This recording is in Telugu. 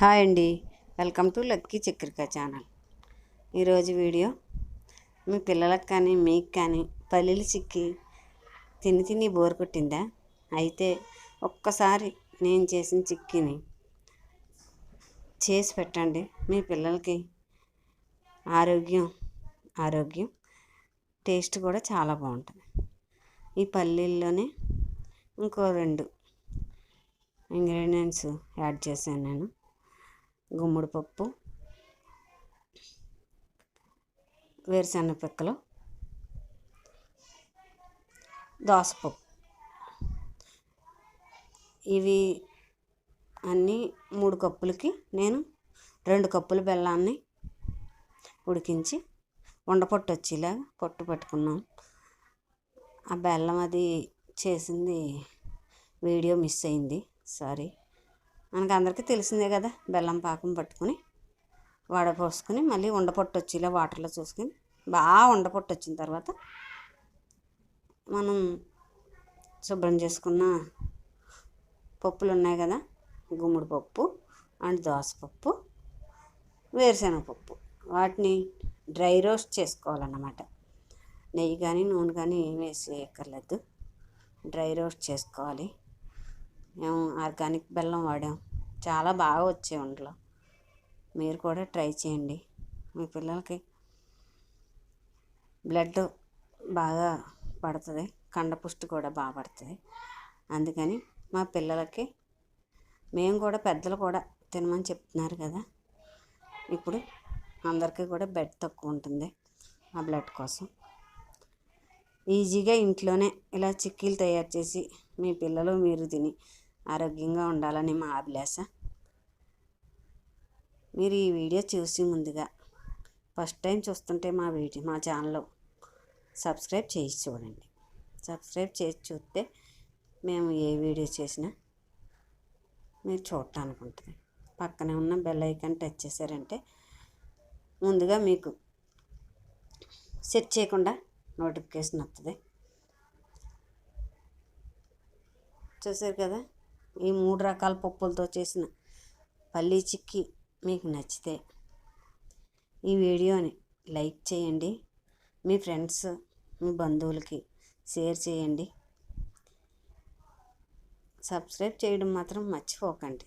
హాయ్ అండి. Welcome to lucky Chakrika channel. ఈరోజు వీడియో మీ పిల్లలకు కానీ మీకు కానీ పల్లీలు చిక్కి తిని తిని బోర్ కొట్టిందా? అయితే ఒక్కసారి నేను చేసిన చిక్కీని చేసి పెట్టండి. మీ పిల్లలకి ఆరోగ్యం ఆరోగ్యం టేస్ట్ కూడా చాలా బాగుంటుంది. ఈ పల్లీల్లోనే ఇంకో రెండు ఇంగ్రీడియంట్స్ యాడ్ చేశాను నేను. గుమ్మడి పప్పు వేరుశనగ పిక్కలు దోసపప్పు. ఇవి అన్నీ మూడు కప్పులకి నేను రెండు కప్పుల బెల్లాన్ని ఉడికించి ఉండపొట్టు వచ్చేలా పొట్టు పెట్టుకున్నాం ఆ బెల్లం అది చేసింది వీడియో మిస్ అయింది. సారీ. మనకు అందరికీ తెలిసిందే కదా బెల్లం పాకం పట్టుకుని వడపోసుకుని మళ్ళీ ఉండపొట్టు వచ్చేలా వాటర్లో చూసుకుని బాగా ఉండపొట్టు వచ్చిన తర్వాత మనం శుభ్రం చేసుకున్న పప్పులు ఉన్నాయి కదా గుమ్మడి పప్పు అండ్ దోసపప్పు వేరుశనగపప్పు వాటిని డ్రై రోస్ట్ చేసుకోవాలన్నమాట. నెయ్యి కానీ నూనె కానీ ఏం వేసి ఎక్కర్లేదు డ్రై రోస్ట్ చేసుకోవాలి. మేము ఆర్గానిక్ బెల్లం వాడాం. చాలా బాగా వచ్చే వంటలు. మీరు కూడా ట్రై చేయండి. మీ పిల్లలకి బ్లడ్ బాగా పడుతుంది. కండపుష్టి కూడా బాగా పడుతుంది. అందుకని మా పిల్లలకి మేము కూడా పెద్దలు కూడా తినమని చెప్తున్నారు కదా. ఇప్పుడు అందరికీ కూడా బెడ్ తక్కువ ఉంటుంది ఆ బ్లడ్ కోసం. ఈజీగా ఇంట్లోనే ఇలా చిక్కీలు తయారు చేసి మీ పిల్లలు మీరు తిని ఆరోగ్యంగా ఉండాలని మా అభిలాష. మీరు ఈ వీడియో చూసి ముందుగా ఫస్ట్ టైం చూస్తుంటే మా వీడియో మా ఛానల్లో సబ్స్క్రైబ్ చేసి చూడండి. సబ్స్క్రైబ్ చేసి చూస్తే మేము ఏ వీడియో చేసినా మీరు చూడటానికి ఉంటుంది పక్కనే ఉన్న బెల్ ఐకాన్ టచ్ చేశారంటే ముందుగా మీకు సెట్ చేయకుండా నోటిఫికేషన్ వస్తుంది చూసారు కదా? ఈ మూడు రకాల పప్పులతో చేసిన పల్లీ చిక్కీ మీకు నచ్చితే ఈ వీడియోని లైక్ చేయండి. మీ ఫ్రెండ్స్ మీ బంధువులకి షేర్ చేయండి. సబ్స్క్రైబ్ చేయడం మాత్రం మర్చిపోకండి.